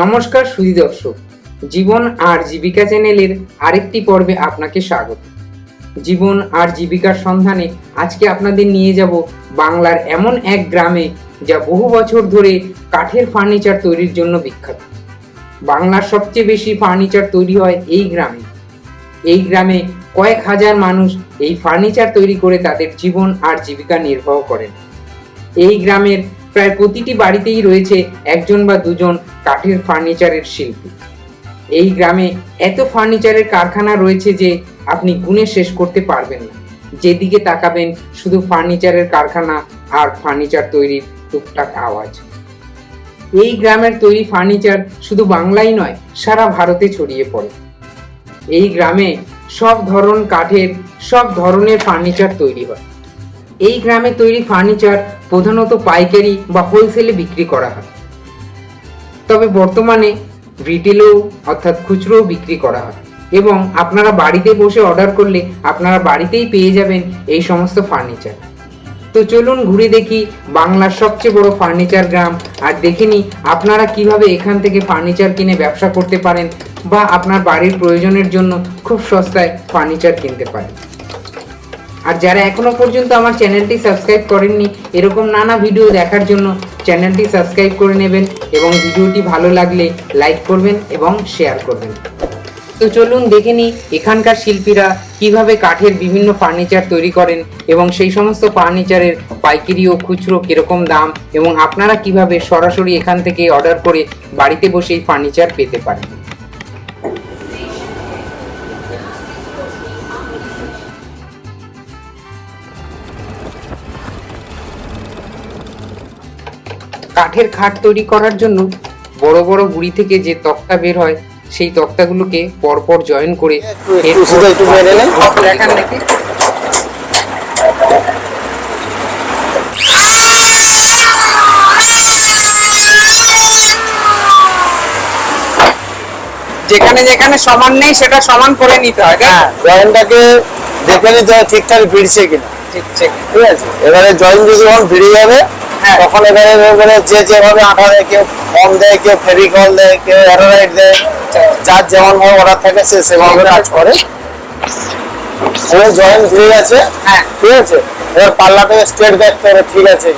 নমস্কার সুধী দর্শক। জীবন আর জীবিকা চ্যানেলের আরেকটি পর্বে আপনাকে স্বাগত। জীবন আর জীবিকার সন্ধানে আজকে আপনাদের নিয়ে যাব বাংলার এমন এক গ্রামে যা বহু বছর ধরে কাঠের ফার্নিচার তৈরির জন্য বিখ্যাত। বাংলার সবচেয়ে বেশি ফার্নিচার তৈরি হয় এই গ্রামে। এই গ্রামে কয়েক হাজার মানুষ এই ফার্নিচার তৈরি করে তাদের জীবন আর জীবিকা নির্বাহ করেন। এই গ্রামের প্রায় প্রতিটি বাড়িতেই রয়েছে একজন বা দুজন কাঠের ফার্নিচারের শিল্পী। এই গ্রামে এত ফার্নিচারের কারখানা রয়েছে যে আপনি গুণে শেষ করতে পারবেন না। যেদিকে তাকাবেন, শুধু ফার্নিচারের কারখানা আর ফার্নিচার তৈরির টুকটাক আওয়াজ। এই গ্রামের তৈরি ফার্নিচার শুধু বাংলাই নয়, সারা ভারতে ছড়িয়ে পড়ে। এই গ্রামে সব ধরন কাঠের, সব ধরনের ফার্নিচার তৈরি হয়। এই গ্রামে তৈরি ফার্নিচার প্রধানত পাইকারি বা হোলসেলে বিক্রি করা হয়। তবে বর্তমানে রিটেলেও অর্থাৎ খুচরোও বিক্রি করা হয় এবং আপনারা বাড়িতে বসে অর্ডার করলে আপনারা বাড়িতেই পেয়ে যাবেন এই সমস্ত ফার্নিচার। তো চলুন ঘুরে দেখি বাংলার সবচেয়ে বড় ফার্নিচার গ্রাম আর দেখে নিই আপনারা কীভাবে এখান থেকে ফার্নিচার কিনে ব্যবসা করতে পারেন বা আপনার বাড়ির প্রয়োজনের জন্য খুব সস্তায় ফার্নিচার কিনতে পারেন। আর যারা এখনও পর্যন্ত আমার চ্যানেলটি সাবস্ক্রাইব করেননি, এরকম নানা ভিডিও দেখার জন্য চ্যানেলটি সাবস্ক্রাইব করে নেবেন এবং ভিডিওটি ভালো লাগলে লাইক করবেন এবং শেয়ার করবেন। তো চলুন দেখে নিই এখানকার শিল্পীরা কীভাবে কাঠের বিভিন্ন ফার্নিচার তৈরি করেন এবং সেই সমস্ত ফার্নিচারের পাইকারি ও খুচরো কীরকম দাম এবং আপনারা কীভাবে সরাসরি এখান থেকে অর্ডার করে বাড়িতে বসেই ফার্নিচার পেতে পারেন। কাঠের খাট তৈরি করার জন্য বড় বড় গুড়ি থেকে যে তক্তা বের হয় সেই তক্তাগুলোকে পরপর জয়েন করে যেখানে যেখানে সমান নেই সেটা সমান করে নিতে হয়? হ্যাঁ জয়েন্টটাকে দেখে নিতে হয় ঠিকঠাক ভিড়ছে কিনা। ঠিক ঠিক ঠিক আছে? এবারে জয়েন যদি যখন ভিড়ে যাবে। তখন এবারে এবারে যে যেভাবে আঠা দেয় কেউ ফর্ম দেয় কেউ ফেভিকল দেয় কেউ অ্যারোরাইট দেয় যার যেমন ভাবে অর্ডার থাকে সে সেভাবে কাজ করে। এবার জয়েন্ট ভিড়ে গেছে। হ্যাঁ। ঠিক আছে? এবার পাল্লাটাকে স্ট্রেট দেখতে হবে ঠিক আছে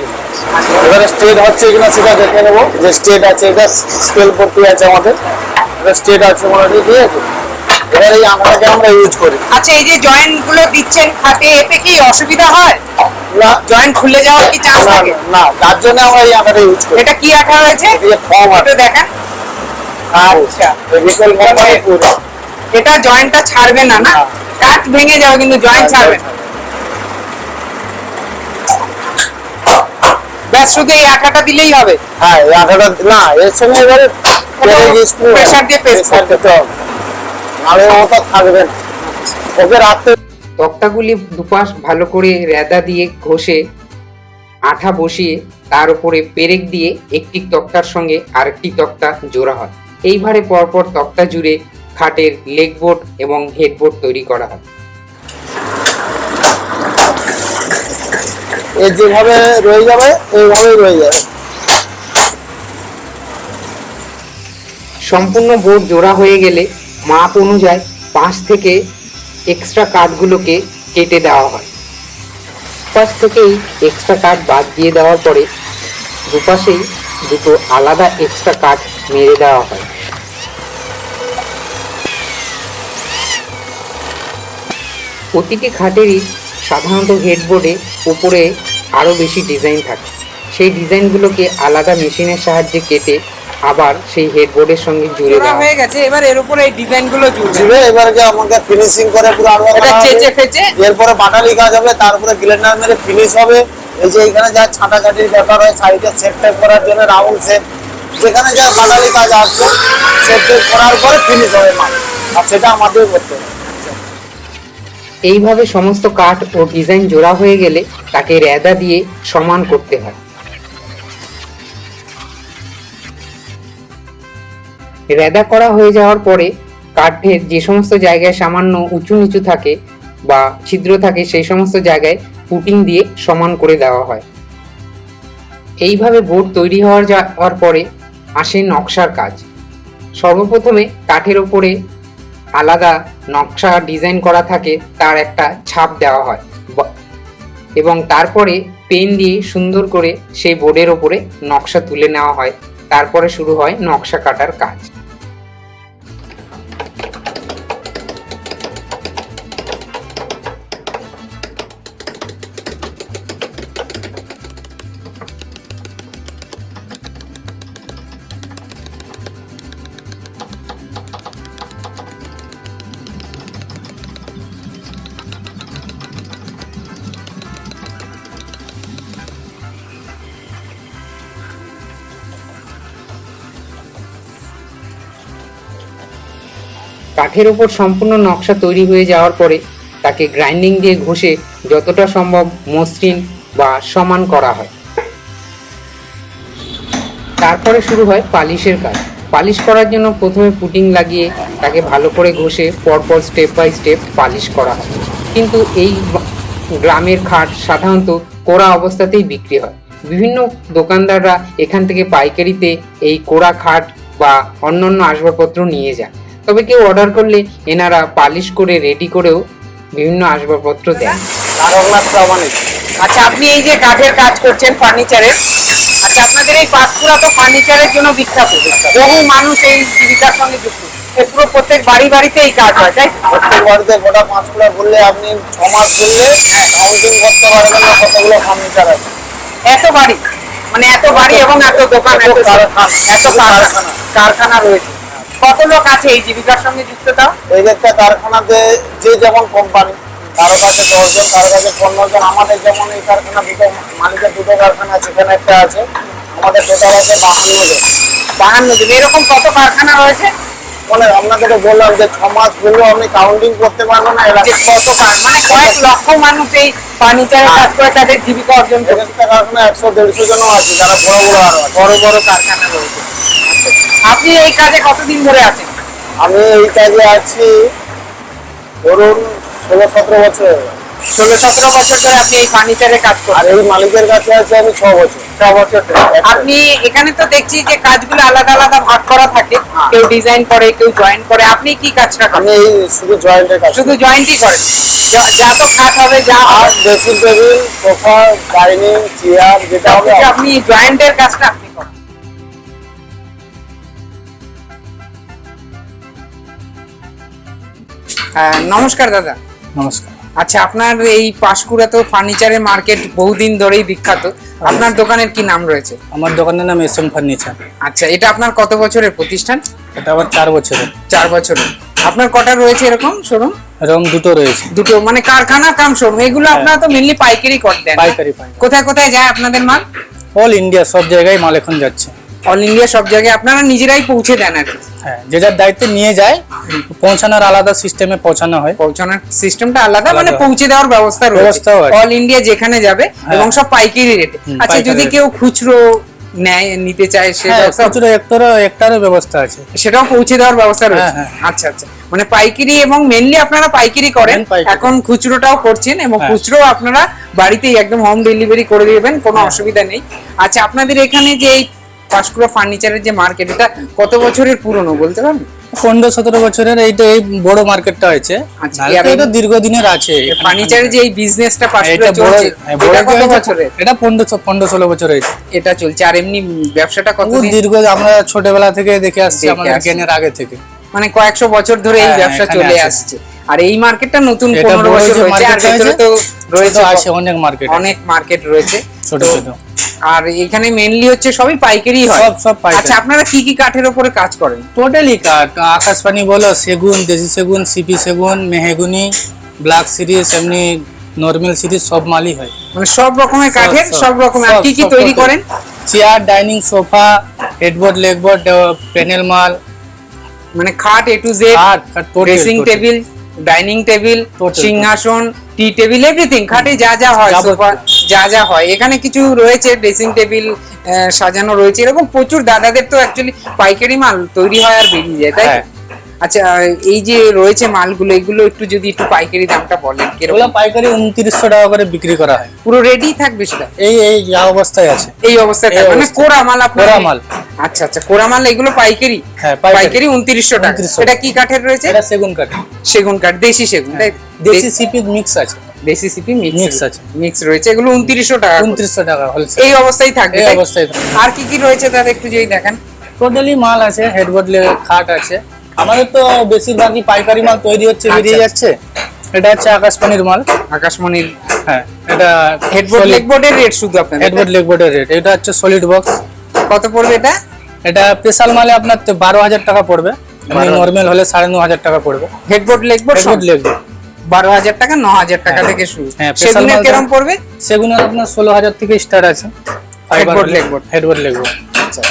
এবারে স্ট্রেট হচ্ছে কিনা সেটা দেখে নেব। যে স্ট্রেট আছে এটা স্কেল করতে আছে আমাদের। এটা স্ট্রেট আছে মোটামুটি ঠিক আছে? এবার এই আঁকাটাকে আমরা ইউজ করি। আচ্ছা এই যে জয়েন্টগুলো দিচ্ছেন খাটে এতে কি অসুবিধা হয়? জয়েন্ট খুলে যাওয়ার কি চান্স থাকে? না তার জন্য আমরা এই আঁকাটা ইউজ করি। এটা কি আঠা হয়েছে? ফর্ম একটু দেখান। আচ্ছা। এটা জয়েন্টটা ছাড়বে না না। কাঠ ভেঙে যাবে কিন্তু জয়েন্ট ছাড়বে না। ব্যাস শুধু এই আঠাটা দিলেই হবে? হ্যাঁ এই আঁকাটা না এর সঙ্গে এবারে pressure দিয়ে প্রেসার দিতে হবে। নাহলে মতো থাকবে না। ওকে রাখতে তক্তাগুলি দুপাশ ভালো করে রেদা দিয়ে ঘষে আঠা বসিয়ে তার উপরে পেরেক দিয়ে একটি তক্তার সঙ্গে আরেকটি তক্তা জোড়া হয়। এইভাবে পরপর তক্তা জুড়ে খাটের লেগ বোর্ড এবং হেডবোর্ড তৈরি করা হয়। যেভাবে রয়ে যাবে এইভাবেই রয়ে যাবে। সম্পূর্ণ বোর্ড জোড়া হয়ে গেলে মাপ অনুযায়ী পাঁচ থেকে এক্সট্রা কাঠগুলোকে কেটে দেওয়া হয়। পাশ থেকেই এক্সট্রা কাঠ বাদ দিয়ে দেওয়ার পরে দুপাশেই দুটো আলাদা এক্সট্রা কাঠ মেরে দেওয়া হয়। প্রতিটি খাটেরই সাধারণত হেডবোর্ডে উপরে আরও বেশি ডিজাইন থাকে। সেই ডিজাইনগুলোকে আলাদা মেশিনের সাহায্যে কেটে আবার সেই হেডবোর্ডের সঙ্গে জুড়ে দেওয়া। হয়ে গেছে এবার এর উপরে এই ডিজাইনগুলো জুড়বে। এবার যে আমাকে ফিনিশিং করে পুরো আলাদা এটা চেচে ফেচে। এরপরে বাটালি কাজ হবে তারপরে গ্লেন্ডার মেরে ফিনিশ হবে। এই যে এখানে যা ছাটাছাটির ব্যাপার হয় সাইডে সেট টেপ করার জন্য রাউন্ড সেট যেখানে যা বাটালি কাজ আসবে সেট করার পরে ফিনিশ হবে মাল। আর সেটা আমাদের করতে হবে। এইভাবে সমস্ত কাঠ ও ডিজাইন জোড়া হয়ে গেলে তাকে রেদা দিয়ে সমান করতে হয়। রেদা করা হয়ে যাওয়ার পরে কাঠের যে সমস্ত জায়গায় সামান্য উঁচু নিচু থাকে বা ছিদ্র থাকে, সেই সমস্ত জায়গায় পুটিং দিয়ে সমান করে দেওয়া হয়। এইভাবে বোর্ড তৈরি হওয়ার যাওয়ার পরে আসে নকশার কাজ। সর্বপ্রথমে কাঠের ওপরে আলাদা নকশা ডিজাইন করা থাকে, তার একটা ছাপ দেওয়া হয়। এবং তারপরে পেন দিয়ে সুন্দর করে সেই বোর্ডের ওপরে নকশা তুলে নেওয়া হয়। তারপরে শুরু হয় নকশা কাটার কাজ। কাঠের ওপর সম্পূর্ণ নকশা তৈরি হয়ে যাওয়ার পরে তাকে গ্রাইন্ডিং দিয়ে ঘষে যতটা সম্ভব মসৃণ বা সমান করা হয়। তারপরে শুরু হয় পালিশের কাজ। পালিশ করার জন্য প্রথমে পুটিং লাগিয়ে তাকে ভালো করে ঘষে পরপর স্টেপ বাই স্টেপ পালিশ করা হয়। কিন্তু এই গ্রামের খাট সাধারণত কোড়া অবস্থাতেই বিক্রি হয়। বিভিন্ন দোকানদাররা এখান থেকে পাইকারিতে এই কোড়া খাট বা অন্যান্য আসবাবপত্র নিয়ে যান। তবে কেউ অর্ডার করলে এনারা পালিশ করে রেডি করেও বিভিন্ন আসবাবপত্র দেন। তারকনাথ প্রামাণিক আচ্ছা আপনি এই যে কাঠের কাজ করছেন ফার্নিচারের আচ্ছা আপনাদের এই পাঁশকুড়া তো ফার্নিচারের জন্য বিখ্যাত। বহু মানুষ এই জীবিকার সঙ্গে যুক্ত। পুরো প্রত্যেক বাড়ি বাড়িতে এই কাজ হয় তাই প্রত্যেক বাড়িতে গোটা পাঁচকুড়া ঘুরলে আপনি ছ মাস ঘুরলে কাউন্টিং করতে পারবেন না কতগুলো ফার্নিচার আছে। এত বাড়ি মানে এত বাড়ি এবং এত দোকান এত কারখানা। এত কারখানা রয়েছে। কত লোক আছে এই জীবিকার সঙ্গে যুক্ত তাও? এই একটা কারখানাতে যে যেমন কোম্পানি কারও কাছে দশজন কারও কাছে পনেরো জন আমাদের যেমন এই কারখানা দুটো মালিকের দুটো কারখানা আছে এখানে একটা আছে আমাদের টোটাল আছে বাহান্ন জন। বাহান্ন জন। এরকম কত কারখানা রয়েছে? মানে আপনাকে তো বললাম যে ছ মাস ঘুরলেও আপনি কাউন্টিং করতে পারবেন না কার- মানে কয়েক লক্ষ মানুষ এই ফার্নিচারের কাজ করে তাদের জীবিকা অর্জন করে কারখানা একশো দেড়শো জনও আছে যারা বড় বড় আরও বড় বড় কারখানা রয়েছে। আপনি এই কাজে কতদিন ধরে আছেন? আমি এই কাজে আছি ধরুন ষোলো সতেরো বছর। ষোলো সতেরো বছর ধরে আপনি এই ফার্নিচারের কাজ আর করেন এই মালিকের কাছে আছে আমি ছ বছর। ছ বছর আপনি এখানে তো দেখছি যে কাজগুলো আলাদা আলাদা ভাগ করা থাকে। হ্যাঁ। কেউ ডিজাইন করে কেউ জয়েন করে। আপনি কি কাজটা করেন? এই শুধু জয়েন্টের কাজ শুধু জয়েন্টই করেন? যা- তো খাট হবে যা আর dressing table sofa dining chair যেটা হবে আপনি জয়েন্টের কাজটা নমস্কার দাদা। নমস্কার। আচ্ছা আপনার এই পাঁশকুড়া তো ফার্নিচারের মার্কেট বহুদিন ধরেই বিখ্যাত। আপনার দোকানের কি নাম রয়েছে? আমার দোকানের নাম এস এম ফার্নিচার। আচ্ছা এটা আপনার কত বছরের প্রতিষ্ঠান? এটা আবার চার বছরের। চার বছরের। আপনার কটা রয়েছে এরকম শোরুম? এরকম দুটো রয়েছে। দুটো মানে কারখানা কাম শোরুম এগুলো আপনারা তো মেনলি পাইকারি করে দেন পাইকারি পাই কোথায় কোথায় যায় আপনাদের মাল? অল ইন্ডিয়া সব জায়গায় মাল এখন যাচ্ছে। অল ইন্ডিয়া সব জায়গায় আপনারা নিজেরাই পৌঁছে দেন আর হ্যাঁ যে যার দায়িত্বে নিয়ে যায় পৌঁছানোর আলাদা সিস্টেমে পৌঁছানো হয়। পৌঁছানোর সিস্টেমটা আলাদা মানে পৌঁছে দেওয়ার ব্যবস্থা রয়েছে। অল ইন্ডিয়া যেখানে যাবে হ্যাঁ। এবং সব পাইকারি রেটে আচ্ছা যদি কেউ খুচরো নেয় নিতে চায় সে হ্যাঁ খুচরো একটারও একটারও ব্যবস্থা আছে। সেটাও পৌঁছে দেওয়ার ব্যবস্থা রয়েছে। হ্যাঁ, আচ্ছা আচ্ছা। মানে পাইকারি এবং মেনলি আপনারা পাইকারি করেন। এখন খুচরোটাও করছেন এবং। খুচরো আপনারা বাড়িতেই একদম হোম ডেলিভারি করে দিবেন কোনো। অসুবিধা নেই। আচ্ছা আপনাদের এখানে যে এই পাঁশকুড়া ফার্নিচারের যে মার্কেট এটা কত বছরের পুরনো বলতে পারবেন? পনেরো সতেরো বছরের এইটা এই বড় মার্কেটটা হয়েছে। আচ্ছা, এটা দীর্ঘদিনের আছে। ফার্নিচারের যে এই বিজনেসটা হ্যাঁ, এটা হ্যাঁ, এটা পনেরো পনেরো ষোলো বছর হয়েছে। এটা চলছে আর এমনি ব্যবসাটা কত দীর্ঘ আমরা ছোটবেলা থেকে দেখে আসছি আমাদের জ্ঞানের আগে থেকে। মানে কয়েকশো বছর ধরে এই হ্যাঁ, ব্যবসা চলে আসছে। আর এই মার্কেটটা নতুন পনেরো বছর হয়েছে আর ভেতরে তো রয়েছে অনেক মার্কেট অনেক মার্কেট রয়েছে। ছোট ছোট। আর এখানে মেনলি হচ্ছে সবই পাইকারি হয়। সব- সব পাইকারি। আচ্ছা আপনারা কি কি কাঠের উপরে কাজ করেন? টোটালি কাঠ আকাশবাণী বলো সেগুন দেশি সেগুন সিপি সেগুন মেহেগুনি ব্ল্যাক সিরিজ এমনি নর্মাল সিরিজ সব মালই হয়। মানে সব রকমের কাঠের সব। রকমের। কি কি তৈরি করেন? Chair dining sofa headboard legboard panel মাল। মানে খাট A to Z dressing table dining table সিংহাসন টি টেবিল এভরিথিং খাটে যা যা হয় সোফা যা যা হয়। এখানে কিছু রয়েছে ড্রেসিং টেবিল সাজানো রয়েছে। এরকম প্রচুর দাদাদের তো অ্যাকচুয়ালি পাইকারি মাল তৈরি হয় আর বেরিয়ে যায় তাই হ্যাঁ। আচ্ছা এই যে রয়েছে মালগুলো এগুলো একটু যদি একটু পাইকারি দামটা বলেন কীরকম? পাইকারি উনত্রিশশো টাকা করে বিক্রি করা হয়। পুরো রেডি থাকবে সেটা? এই এই যা অবস্থায় আছে। এই অবস্থায়। মানে। কোরা মাল কোরা মাল। আচ্ছা আচ্ছা কোরামাল এগুলো পাইকারি? হ্যাঁ, পাইকারি। পাইকারি উনত্রিশশো টাকা। এটা কি কাঠের রয়েছে? এটা সেগুন কাঠ। সেগুন কাঠ দেশি সেগুন তাই দেশি সিপি মিক্স আছে। দেশি সিপি মিক্স আছে। মিক্স রয়েছে। এগুলো উনত্রিশশো টাকা। উনত্রিশশো টাকা হোলসেল এই অবস্থায় থাকবে। এই? অবস্থায়। আর কি কি রয়েছে তার একটু যদি দেখেন? টোটালি মাল আছে হেডবোর্ড খাট আছে। আমাদের তো বেশিরভাগই পাইকারি মাল তৈরি হচ্ছে বেরিয়ে আচ্ছা। যাচ্ছে। এটা হচ্ছে আকাশপানির মাল। আকাশমণির হ্যাঁ এটা হেডবোর্ড লেগবোর্ডের রেট শুধু আপনার হেডবোর্ড লেগবোর্ডের রেট এটা হচ্ছে সলিড বক্স কত পড়বে এটা? এটা স্পেশাল মালে আপনার তো বারো হাজার টাকা পড়বে। এমনি 12,000 নর্মাল হলে সাড়ে ন হাজার টাকা পড়বে। হেডবোর্ড লেগবোর্ড হেডবোর্ড লেগবোর্ড বারো হাজার টাকা ন হাজার টাকা হ্যাঁ। থেকে শুরু। হ্যাঁ, সেগুনের কিরম পড়বে? সেগুনের আপনার ষোলো হাজার থেকে স্টার্ট আছে। Headboard, legboard। হেডবোর্ড লেগবোর্ড আচ্ছা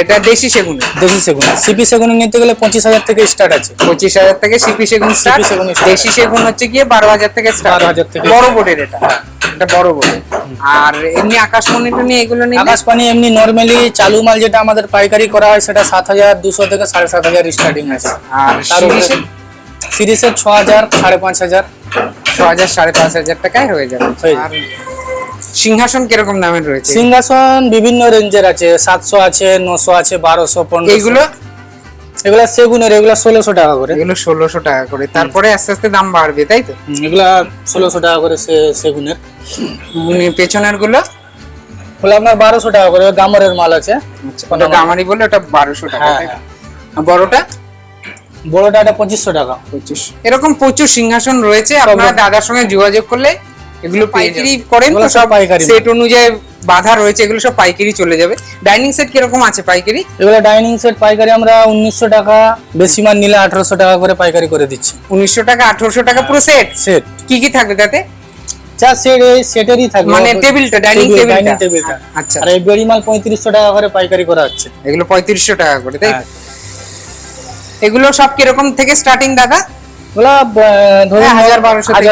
এটা দেশি সেগুনের দেশি সেগুন। সিপি সেগুনে নিতে গেলে পঁচিশ হাজার থেকে স্টার্ট আছে। পঁচিশ হাজার থেকে সিপি সেগুন স্টার্ট সেগুন দেশি সেগুন হচ্ছে গিয়ে বারো হাজার থেকে স্টার্ট 12,000 থেকে বড় বোর্ডের এটা। এটা বড় বোর্ডের আর এমনি আকাশমণি টনি এগুলো নিলে? আকাশপানি এমনি নর্মালি চালু মাল যেটা আমাদের পাইকারি করা হয় সেটা সাত হাজার দুশো থেকে সাড়ে সাত হাজার স্টার্টিং আছে। আর তার সিরিজের ছ হাজার সাড়ে পাঁচ হাজার ছ হাজার সাড়ে পাঁচ হাজার টাকায় হয়ে যাবে। আর সিংহাসন কীরকম দামের রয়েছে? সিংহাসন বিভিন্ন রেঞ্জের আছে সাতশো আছে নশো আছে বারোশো পনেরো এইগুলো? এগুলা সেগুনের এগুলা ষোলোশো টাকা করে। এগুলো ষোলোশো টাকা করে। তারপরে আস্তে আস্তে দাম বাড়বে তাই তো? এগুলা ষোলোশো টাকা করে সেগুনের। পেছনেরগুলো ওগুলো আপনার বারোশো টাকা করে গামরের মাল আছে। আচ্ছা, গামারি বলে ওটা বারোশো টাকা হ্যাঁ? আর বড়টা? বড়টা এটা পঁচিশশো টাকা। পঁচিশ। এরকম প্রচুর সিংহাসন রয়েছে আপনারা দাদার সঙ্গে যোগাযোগ করলে এগুলো পাইকারি করেন তো সব পাইকারি সেট অনুযায়ী বাধা রয়েছে এগুলো সব পাইকারি চলে যাবে। ডাইনিং সেট কীরকম আছে পাইকারি? এগুলো ডাইনিং সেট পাইকারি আমরা উনিশশো টাকা বেশি মাল নিলে আঠারোশো টাকা করে পাইকারি করে দিচ্ছি। উনিশশো টাকা আঠারোশো টাকা পুরো সেট সেট কি কি থাকবে তাতে? যা সেট এই সেটেরই থাকবে। মানে টেবিলটা ডাইনিং টেবিলটা আচ্ছা। আর এই বেড়ি মাল পঁয়ত্রিশশো টাকা করে পাইকারি করা হচ্ছে। এগুলো পঁয়ত্রিশশো টাকা করে তাই? হ্যাঁ। এগুলো সব কীরকম থেকে স্টার্টিং দাদা? হ্যাঁ, থেকে।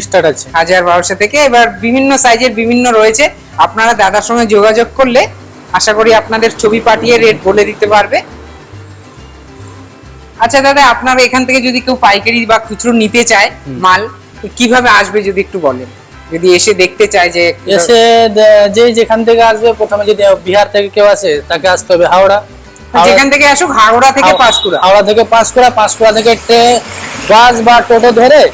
স্টার্ট আছে। থেকে। এবার বিভিন্ন সাইজের বিভিন্ন রয়েছে। আপনারা দাদার সঙ্গে যোগাযোগ করলে আশা করি আপনাদের ছবি পাঠিয়ে রেট বলে দিতে পারবে। আচ্ছা দাদা আপনারা এখান থেকে যদি কেউ পাইকারি বা খুচরো নিতে চায় মাল কীভাবে আসবে যদি একটু বলেন? যদি এসে দেখতে চায় যে এসে যে যেখান থেকে আসবে প্রথমে যদি বিহার থেকে কেউ আসে তাকে আসতে হবে হাওড়া- যেখান থেকে আসুক হাওড়া থেকে পাঁশকুড়া। হাওড়া থেকে পাঁশকুড়া পাঁশকুড়া থেকে বাস বা টোটো ধরে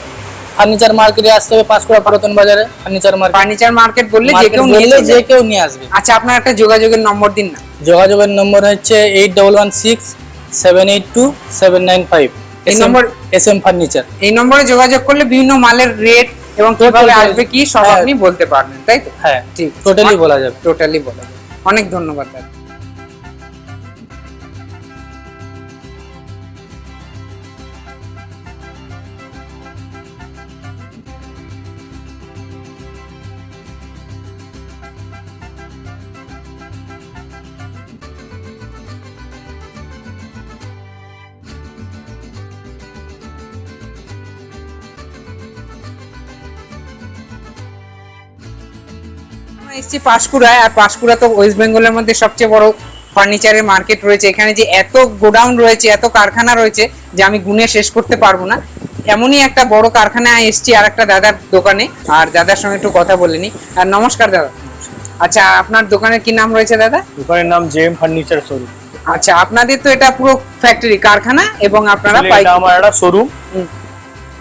ফার্নিচার মার্কেটে আসতে হবে পাঁশকুড়া পুরাতন বাজারে ফার্নিচার মার্কেট। ফার্নিচার মার্কেট বললে যে কেউ নিয়ে যে যে কেউ নিয়ে আসবে। আচ্ছা আপনার একটা যোগাযোগের নম্বর দিন না। যোগাযোগের নম্বর হচ্ছে eight double one six seven eight two seven nine five. এই নম্বর- এস এম ফার্নিচার। এই নম্বরে যোগাযোগ করলে বিভিন্ন মালের রেট এবং কীভাবে আসবে কি সব হ্যাঁ। আপনি বলতে পারবেন তাই তো? হ্যাঁ ঠিক। টোটালি বলা যাবে। টোটালি বলা যাবে। অনেক ধন্যবাদ দাদা। আমরা এসেছি পাঁশকুড়ায় আর পাঁশকুড়া তো ওয়েস্ট বেঙ্গলের মধ্যে সবচেয়ে বড় ফার্নিচারের মার্কেট রয়েছে। এখানে যে এত গোডাউন রয়েছে এত কারখানা রয়েছে যে আমি গুনে শেষ করতে পারব না। এমনই একটা বড় কারখানায় এসেছি আর একটা দাদার দোকানে আর দাদার সঙ্গে একটু কথা বলে নি আর নমস্কার দাদা। আচ্ছা আপনার দোকানের কি নাম রয়েছে দাদা? দোকানের নাম জেএম ফার্নিচার শোরুম আচ্ছা আপনাদের তো এটা পুরো ফ্যাক্টরি কারখানা এবং আপনারা আমার একটা শোরুম।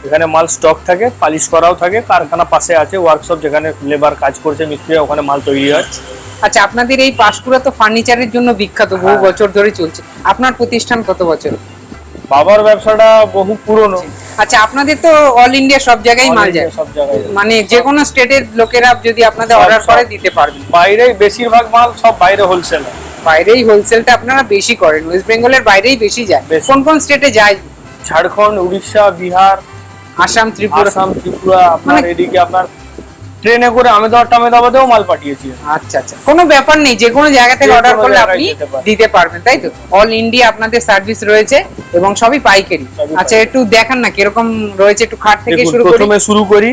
এখানে মাল স্টক থাকে পালিশ করাও থাকে কারখানা পাশে আছে ওয়ার্কশপ যেখানে লেবার কাজ করছে মিস্ত্রি ওখানে মাল তৈরি হয়। আচ্ছা আপনাদের এই পাঁশকুড়া তো ফার্নিচারের জন্য বিখ্যাত বহু হ্যাঁ। বছর ধরে চলছে। আপনার প্রতিষ্ঠান কত বছর? বাবার ব্যবসাটা বহু পুরনো। আচ্ছা আপনাদের তো অল ইন্ডিয়া সব জায়গায় মাল যায়। সব জায়গায় মানে যে কোনো স্টেটের লোকেরা যদি আপনাদের অর্ডার করে দিতে পারবেন বাইরে বেশিরভাগ মাল সব বাইরে হোলসেল বাইরেই হোলসেলটা আপনারা বেশি করেন ওয়েস্ট বেঙ্গলের বাইরেই বেশি যায়। কোন কোন স্টেটে যায়? ঝাড়খণ্ড উড়িষ্যা বিহার আসাম ত্রিপুরা। আসাম ত্রিপুরা আপনার মানে- এদিকে আপনার ট্রেনে করে আমেদাবাদ টামেদাবাদেও মাল পাঠিয়েছি আচ্ছা আচ্ছা। কোনো ব্যাপার নেই যে কোনো জায়গা থেকে অর্ডার করলে আপনি দিতে পারবেন তাই তো? অল ইন্ডিয়া আপনাদের সার্ভিস রয়েছে এবং সবই পাইকারি। আচ্ছা একটু দেখান না কীরকম রয়েছে একটু খাট থেকে শুরু করি। প্রথমে শুরু করি।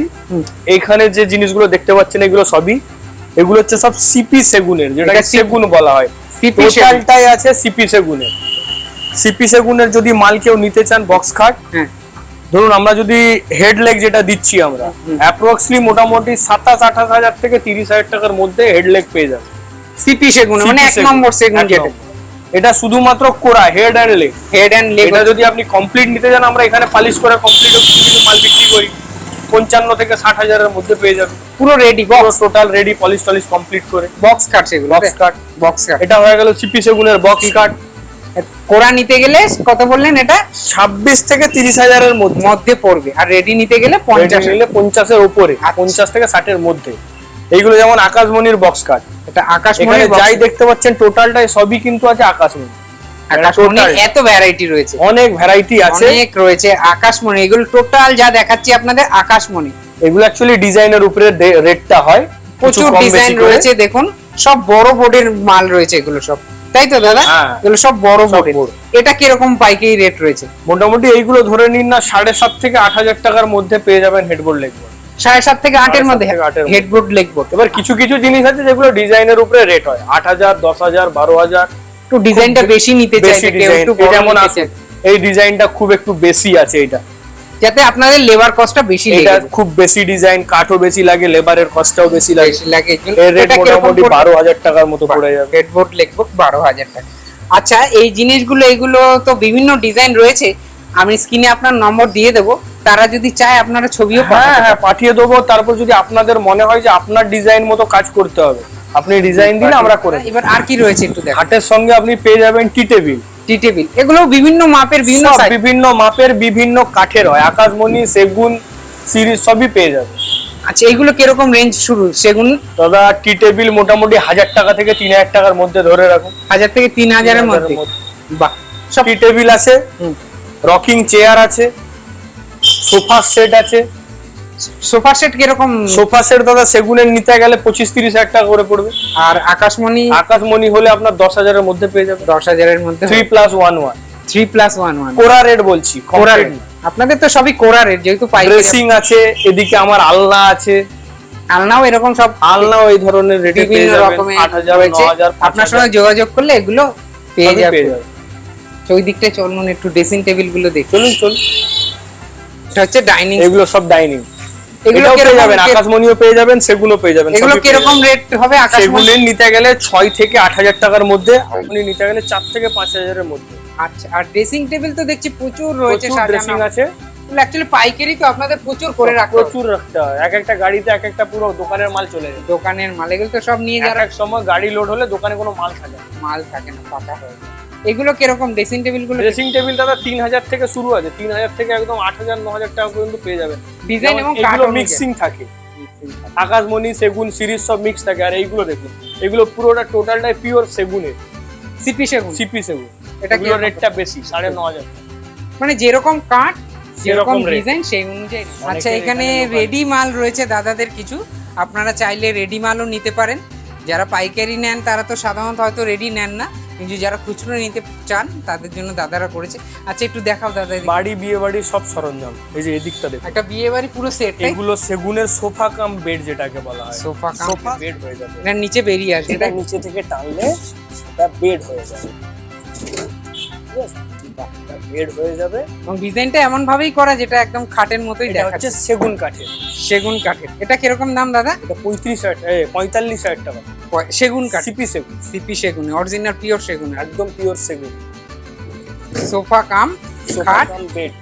এইখানে যে জিনিসগুলো দেখতে পাচ্ছেন এগুলো সবই। এগুলো হচ্ছে সব সিপি সেগুনের যেটাকে সেগুন বলা হয়। সিপি সেগুন। টোটালটাই আছে সিপি সেগুনের। সিপি সেগুনের যদি মাল কেউ নিতে চান বক্স খাট হ্যাঁ। ধরুন আমরা যদি হেড লেগ যেটা দিচ্ছি আমরা অ্যাপ্রক্সলি মোটামুটি সাতাশ আঠাশ হাজার থেকে তিরিশ হাজার টাকার মধ্যে হেড লেগ পেয়ে যাবে। সিপি সেগুন মানে এক নম্বর সেগুন যেটা। এটা শুধুমাত্র কোরা head and leg head and leg এটা যদি আপনি কমপ্লিট নিতে চান আমরা এখানে পালিশ করে কমপ্লিট কিছু মাল বিক্রি করি। পঞ্চান্ন থেকে ষাট হাজারের মধ্যে পেয়ে যাবে। পুরো ready box total ready polish টলিশ complete করে। বক্স কাট সেগুলো বক্স কাট বক্স কাট এটা হয়ে গেল সিপি সেগুনের বক্স কাট কোরা নিতে গেলে কত বললেন এটা? ছাব্বিশ থেকে তিরিশ হাজারের মধ্যে। পড়বে। আর রেডি নিতে গেলে পঞ্চাশ নিলে পঞ্চাশের। উপরে আচ্ছা। পঞ্চাশ থেকে ষাটের মধ্যে। এইগুলো যেমন আকাশমণির বক্স কাট এটা আকাশ এখানে যাই দেখতে পাচ্ছেন টোটালটাই সবই কিন্তু আছে আকাশমণি। আকাশমণি এত ভ্যারাইটি রয়েছে। অনেক ভ্যারাইটি আছে। অনেক রয়েছে আকাশমণি। এগুলো টোটাল যা দেখাচ্ছি আপনাদের আকাশমণি। এগুলো অ্যাকচুয়ালি ডিজাইনের উপরে রেটটা হয়। প্রচুর ডিজাইন রয়েছে দেখুন। সব বড় বোর্ডের মাল রয়েছে এগুলো সব। তাই তো দাদা? হ্যাঁ। এগুলো সব বড় এটা কীরকম পাইকারি রেট রয়েছে? মোটামুটি এইগুলো ধরে নিন না সাড়ে সাত থেকে আট হাজার টাকার মধ্যে পেয়ে যাবেন হেডবোর্ড লেগবোর্ড সাড়ে সাত থেকে আটের মধ্যে। হেডবোর্ড লেগবোর্ড এবার কিছু কিছু জিনিস আছে যেগুলো ডিজাইনের উপরে রেট হয়। আট হাজার দশ হাজার বারো হাজার। একটু ডিজাইনটা বেশি নিতে বড় যেমন আছে। এই ডিজাইনটা খুব একটু বেশি আছে এটা যাতে আপনাদের লেবার কস্টটা বেশি লাগে এটা খুব বেশি ডিজাইন কাঠও বেশি লাগে লেবারের কস্টটাও বেশি লাগে। বেশি লাগে এর রেট মোটামুটি পড়বে? বারো হাজার টাকার মতো পড়ে যাবে। হেডবোর্ড লেগবোর্ড বারো হাজার টাকা। আচ্ছা এই জিনিসগুলো এগুলো তো বিভিন্ন ডিজাইন রয়েছে। আমি স্ক্রিনে আপনার নম্বর দিয়ে দেবো। তারা যদি চায় আপনারা ছবিও হ্যাঁ হ্যাঁ পাঠিয়ে দেবো। তারপর যদি আপনাদের মনে হয় যে আপনার ডিজাইন মতো কাজ করতে হবে আপনি ডিজাইন দিলে আমরা করে এবার আর কি রয়েছে একটু দেখো খাটের সঙ্গে আপনি পেয়ে যাবেন টি টেবিল টি টেবিল এগুলো বিভিন্ন মাপের বিভিন্ন বিভিন্ন মাপের বিভিন্ন কাঠের হয়। আকাশমণি সেগুন সিরিজ সবই পেয়ে যাবে। আচ্ছা এগুলো কীরকম রেঞ্জ শুরু? সেগুন? দাদা টি টেবিল মোটামুটি হাজার টাকা থেকে তিন হাজার টাকার মধ্যে ধরে রাখুন। হাজার থেকে তিন হাজারের মধ্যে? বাহ সব টি টেবিল আছে রকিং চেয়ার আছে সোফা সেট আছে সোফা সেট কীরকম? সোফা সেট দাদা সেগুনের নিতে গেলে পঁচিশ তিরিশ হাজার টাকা করে পড়বে। আর আকাশমণি? আকাশমণি হলে আপনার দশ হাজারের মধ্যে পেয়ে যাবে দশ হাজারের মধ্যে three plus one one three plus one one কোরা রেট বলছি কোরা রেট আপনাদের তো সবই কোরা রেট যেহেতু ড্রেসিং আছে এদিকে আমার আলনা আছে। আলনাও এরকম সব আলনাও এই ধরনের রেটে বিভিন্ন রকমের আপনার সঙ্গে যোগাযোগ করলে এগুলো পেয়ে যাবে ওই দিকটা চলুন একটু ড্রেসিং টেবিলগুলো দেখি। চলুন চলুন। এটা হচ্ছে ডাইনিং এগুলো সব ডাইনিং এগুলো পেয়ে যাবেন আকাশমণিও পেয়ে যাবেন সেগুলো পেয়ে যাবেন এগুলো কীরকম রেট হবে সেগুনের নিতে গেলে ছয় থেকে আট হাজার টাকার মধ্যে আপনি নিতে গেলে চার থেকে পাঁচ হাজারের মধ্যে। আচ্ছা আর ড্রেসিং টেবিল তো দেখছি প্রচুর রয়েছে ড্রেসিং আছে। অ্যাকচুয়ালি পাইকারি তো আপনাদের প্রচুর করে রাখতে প্রচুর রাখতে হয়। এক একটা গাড়িতে এক একটা পুরো দোকানের মাল চলে যায়। দোকানের মাল এগুলো তো সব নিয়ে এক যারা এক সময় গাড়ি লোড হলে দোকানে কোনো মাল থাকে না। মাল থাকে না পাকা হয়ে যায়। এগুলো কীরকম ড্রেসিং টেবিলগুলো? ড্রেসিং টেবিল দাদা তিন হাজার থেকে শুরু আছে। তিন হাজার থেকে একদম আট হাজার ন হাজার টাকা পর্যন্ত পেয়ে যাবেন ডিজাইন এবং এগুলো মিক্সিং থাকে। আকাশমণি সেগুন সিরিজ সব মিক্স থাকে। আর এইগুলো দেখুন এগুলো পুরোটা টোটালটাই পিওর সেগুনের। সিপি সেগুন? সিপি সেগুন। এটা কি রেটটা বেশি সাড়ে ন হাজার মানে যেরকম কাঠ যেরকম। ডিজাইন সেই অনুযায়ী। আচ্ছা এখানে রেডি মাল রয়েছে দাদাদের কিছু। আপনারা চাইলে রেডি মালও নিতে পারেন। যারা পাইকারি নেন তারা তো সাধারণত হয়তো রেডি নেন না। কিন্তু যারা খুচরো নিতে চান তাদের জন্য দাদারা করেছে। আচ্ছা একটু দেখাও দাদা বাড়ি বিয়ে বাড়ি সব সরঞ্জাম। এই যে এদিকটা দেখো একটা বিয়ে বাড়ি পুরো সেট এগুলো সেগুনের সোফা কাম বেড যেটাকে বলা হয়। Sofa cum sofa bed. হয়ে যাবে। না নিচে বেরিয়ে আসবে এটা নিচে থেকে টানলে এটা বেড হয়ে যাবে। ঠিক আছে? বেড হয়ে যাবে। এবং ডিজাইনটা এমন ভাবেই করা যেটা একদম খাটের মতোই দেখাচ্ছে। হচ্ছে সেগুন কাঠের। সেগুন কাঠের। এটা কীরকম দাম দাদা? এটা পঁয়ত্রিশ হাজার পঁয়তাল্লিশ হাজার টাকা। সেগুন কাঠ। সিপি সেগুন। সিপি সেগুন অরিজিনাল পিওর সেগুন। একদম পিওর সেগুন। সোফা কাম খাট বেড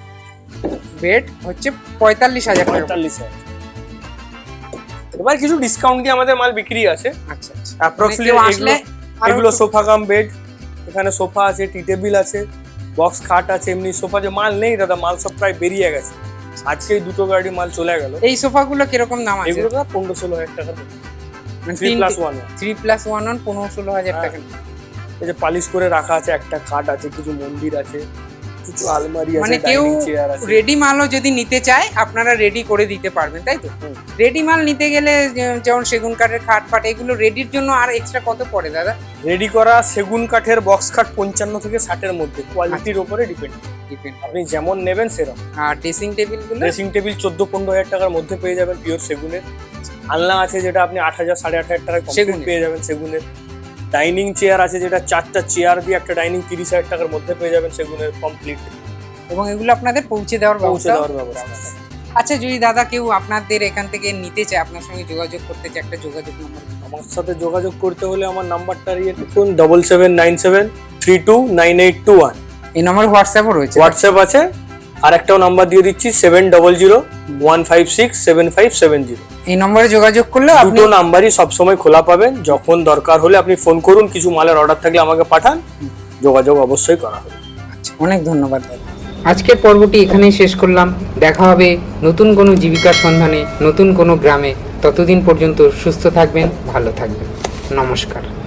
বেড হচ্ছে পঁয়তাল্লিশ হাজার পঁয়তাল্লিশ হাজার। এবার কিছু ডিসকাউন্ট দিয়ে আমাদের মাল বিক্রি আছে। আচ্ছা আচ্ছা। অ্যাপ্রক্সিমেটলি এগুলো আরও এগুলো সোফা কাম বেড এখানে সোফা আছে টি টেবিল আছে। বক্স খাট আছে এমনি সোফা যে মাল নেই দাদা মাল সব প্রায় বেরিয়ে গেছে। আজকে এই দুটো গাড়ি মাল চলে গেল। এই সোফাগুলো কীরকম দাম আছে? এগুলো দাদা পনেরো ষোলো হাজার মানে three plus one three plus one one পনেরো ষোলো হাজার হ্যাঁ। টাকা। এই যে পালিশ করে রাখা আছে একটা খাট আছে কিছু মন্দির আছে। কিছু আলমারি আছে মানে কেউ রেডি মালও যদি নিতে চায় আপনারা রেডি করে দিতে পারবেন তাই তো? রেডি মাল নিতে গেলে যেমন সেগুন কাঠের খাট ফাট এগুলো রেডির জন্য আর এক্সট্রা কত পড়ে দাদা? রেডি করা সেগুন কাঠের বক্স খাট পঞ্চান্ন থেকে ষাটের মধ্যে কোয়ালিটির উপরে ডিপেন্ড ডিপেন্ড আপনি যেমন নেবেন সেরকম। আর ড্রেসিং টেবিল ড্রেসিং টেবিল চোদ্দ পনেরো হাজার টাকার মধ্যে পেয়ে যাবেন পিওর সেগুনের। আলনা আছে যেটা আপনি আট হাজার সাড়ে আট হাজার টাকায় পেয়ে যাবেন সেগুনের। ডাইনিং চেয়ার আছে যেটা চারটা চেয়ার দিয়ে একটা ডাইনিং তিরিশ হাজার টাকার মধ্যে পেয়ে যাবেন সেগুলো কমপ্লিট এবং এগুলো আপনাদের পৌঁছে দেওয়ার পৌঁছে ব্যবস্থা? দেওয়ার ব্যবস্থা। আচ্ছা যদি দাদা কেউ আপনাদের এখান থেকে নিতে চায় আপনার সঙ্গে যোগাযোগ করতে চায় একটা যোগাযোগ নম্বর আমার সাথে যোগাযোগ করতে হলে আমার নাম্বারটা ইয়ে দেখুন double seven nine seven three two nine eight two one এই নম্বর হোয়াটসঅ্যাপও রয়েছে। হোয়াটসঅ্যাপ আছে। আর একটাও নাম্বার দিয়ে দিচ্ছি seven double zero one five six seven five seven zero এই নম্বরে যোগাযোগ করলে আপনি দুটো নাম্বারই সবসময় খোলা পাবেন। যখন দরকার হলে আপনি ফোন করুন কিছু মালের অর্ডার থাকলে আমাকে পাঠান। যোগাযোগ অবশ্যই করা হবে। আচ্ছা, অনেক ধন্যবাদ দাদা। আজকের পর্বটি এখানেই শেষ করলাম। দেখা হবে নতুন কোনো জীবিকার সন্ধানে নতুন কোনো গ্রামে। ততদিন পর্যন্ত সুস্থ থাকবেন ভালো থাকবেন। নমস্কার।